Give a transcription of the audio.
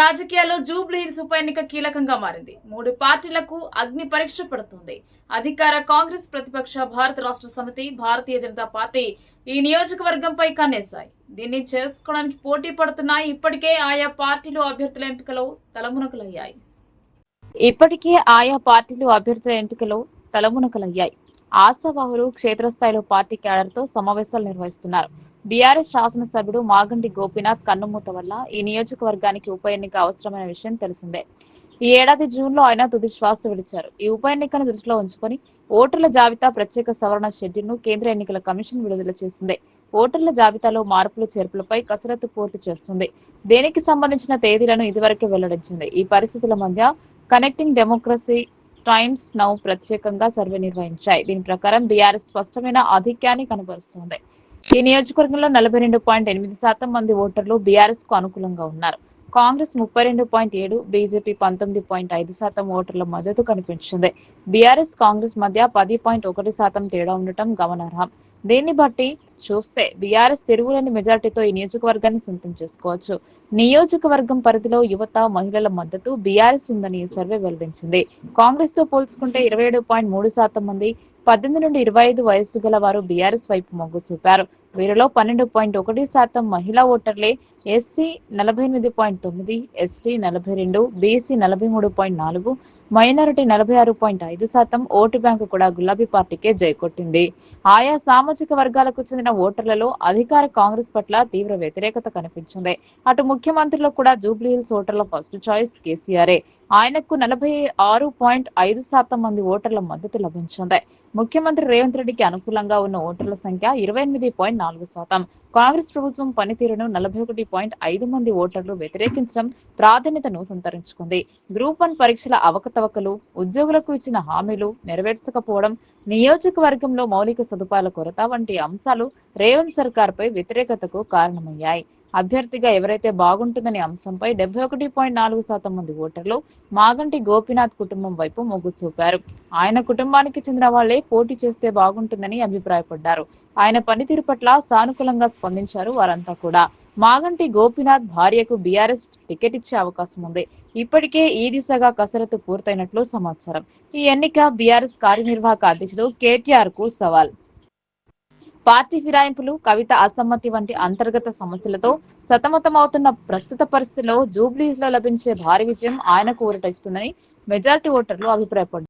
రాజకీయాల్లో Jubilee hills ఉప ఎన్నిక కీలకంగా మారింది. మూడు పార్టీలకు అగ్ని పరీక్ష పడుతుంది. అధికార కాంగ్రెస్ ప్రతిపక్ష భారత రాష్ట్ర సమితి భారతీయ జనతా పార్టీ ఈ నియోజకవర్గంపై కన్నేశాయి. దీన్ని చేసుకోవడానికి పోటీ పడుతున్నాయి. ఇప్పటికే ఆయా పార్టీలు అభ్యర్థుల ఎంపికలో తలమునకలయ్యాయి. ఇప్పటికే ఆయా పార్టీలు అభ్యర్థుల ఎంపికలో తలమునకలయ్యాయి. ఆశావాహులు క్షేత్రస్థాయిలో పార్టీ క్యాడర్తో సమావేశాలు నిర్వహిస్తున్నారు. బీఆర్ఎస్ శాసనసభ్యుడు మాగంటి గోపీనాథ్ కన్నుమూత వల్ల ఈ నియోజకవర్గానికి ఉప ఎన్నిక అవసరమైన విషయం తెలిసిందే. ఈ ఏడాది జూన్లో ఆయన తుది శ్వాస విడిచారు. ఈ ఉప ఎన్నికను దృష్టిలో ఉంచుకొని ఓటర్ల జాబితా ప్రత్యేక సవరణ షెడ్యూల్ను కేంద్ర ఎన్నికల కమిషన్ విడుదల చేసింది. ఓటర్ల జాబితాలో మార్పులు చేర్పులపై కసరత్తు పూర్తి చేస్తుంది. దేనికి సంబంధించిన తేదీలను ఇదివరకే వెల్లడించింది. ఈ పరిస్థితుల మధ్య కనెక్టింగ్ డెమోక్రసీ టైమ్స్ నౌ ప్రత్యేకంగా సర్వే నిర్వహించాయి. దీని ప్రకారం బీఆర్ఎస్ స్పష్టమైన ఆధిక్యాన్ని కనబరుస్తోంది. ఈ నియోజకవర్గంలో నలభై రెండు పాయింట్ ఎనిమిది శాతం మంది ఓటర్లు బీఆర్ఎస్కు అనుకూలంగా ఉన్నారు. కాంగ్రెస్ ముప్పై రెండు పాయింట్ ఏడు బీజేపీ పంతొమ్మిది పాయింట్ ఐదు శాతం ఓటర్ల మద్దతు కనిపించింది. బీఆర్ఎస్ కాంగ్రెస్ మధ్య పది పాయింట్ ఒకటి శాతం తేడా ఉండటం గమనార్హం. దీన్ని బట్టి చూస్తే బీఆర్ఎస్ తిరుగులేని మెజార్టీతో ఈ నియోజకవర్గాన్ని సొంతం చేసుకోవచ్చు. నియోజకవర్గం పరిధిలో యువత మహిళల మద్దతు బీఆర్ఎస్ ఉందని సర్వే వెల్లడించింది. కాంగ్రెస్తో పోల్చుకుంటే ఇరవై ఏడు పాయింట్ మూడు శాతం మంది పద్దెనిమిది నుండి ఇరవై ఐదు వయస్సు గల వారు బీఆర్ఎస్ వైపు మొగ్గు చూపారు. వీరిలో పన్నెండు పాయింట్ ఒకటి శాతం మహిళా ఓటర్లే ఎస్సీ నలభై ఎనిమిది పాయింట్ తొమ్మిది ఎస్టీ నలభై రెండు బీసీ నలభై మూడు పాయింట్ నాలుగు మైనారిటీ నలభై ఆరు పాయింట్ ఐదు శాతం ఓటు బ్యాంకు కూడా గులాబీ పార్టీకే జైకొట్టింది. ఆయా సామాజిక వర్గాలకు చెందిన ఓటర్లలో అధికార కాంగ్రెస్ పట్ల తీవ్ర వ్యతిరేకత కనిపించింది. అటు ముఖ్యమంత్రిలో కూడా జూబ్లీహిల్స్ ఓటర్ల ఫస్ట్ చాయిస్ కేసీఆరే. ఆయనకు నలభై ఆరు పాయింట్ ఐదు శాతం మంది ఓటర్ల మద్దతు లభించింది. ముఖ్యమంత్రి రేవంత్ రెడ్డికి అనుకూలంగా ఉన్న ఓటర్ల సంఖ్య ఇరవై ఎనిమిది పాయింట్ నాలుగు శాతం. కాంగ్రెస్ ప్రభుత్వం పనితీరును నలభై ఒకటి పాయింట్ ఐదు మంది ఓటర్లు వ్యతిరేకించడం ప్రాధాన్యతను సంతరించుకుంది. గ్రూప్ వన్ పరీక్షల అవకతవకలు ఉద్యోగులకు ఇచ్చిన హామీలు నెరవేర్చకపోవడం నియోజకవర్గంలో మౌలిక సదుపాయాల కొరత వంటి అంశాలు రేవంత్ సర్కార్పై వ్యతిరేకతకు కారణమయ్యాయి. అభ్యర్థిగా ఎవరైతే బాగుంటుందనే అంశంపై డెబ్బై ఒకటి పాయింట్ నాలుగు శాతం మంది ఓటర్లు మాగంటి గోపీనాథ్ కుటుంబం వైపు మొగ్గు చూపారు. ఆయన కుటుంబానికి చెందిన వాళ్ళే పోటీ చేస్తే బాగుంటుందని అభిప్రాయపడ్డారు. ఆయన పనితీరు పట్ల సానుకూలంగా స్పందించారు వారంతా కూడా. మాగంటి గోపీనాథ్ భార్యకు బీఆర్ఎస్ టికెట్ ఇచ్చే అవకాశం ఉంది. ఇప్పటికే ఈ దిశగా కసరత్తు పూర్తయినట్లు సమాచారం. ఈ ఎన్నిక బీఆర్ఎస్ కార్యనిర్వాహక అధ్యక్షుడు కేటీఆర్కు సవాల్. పార్టీ ఫిరాయింపులు కవిత అసమ్మతి వంటి అంతర్గత సమస్యలతో సతమతమవుతున్న ప్రస్తుత పరిస్థితిలో జూబ్లీస్లో లభించే భారీ విజయం ఆయనకు ఊరట ఇస్తుందని మెజార్టీ ఓటర్లు అభిప్రాయపడ్డారు.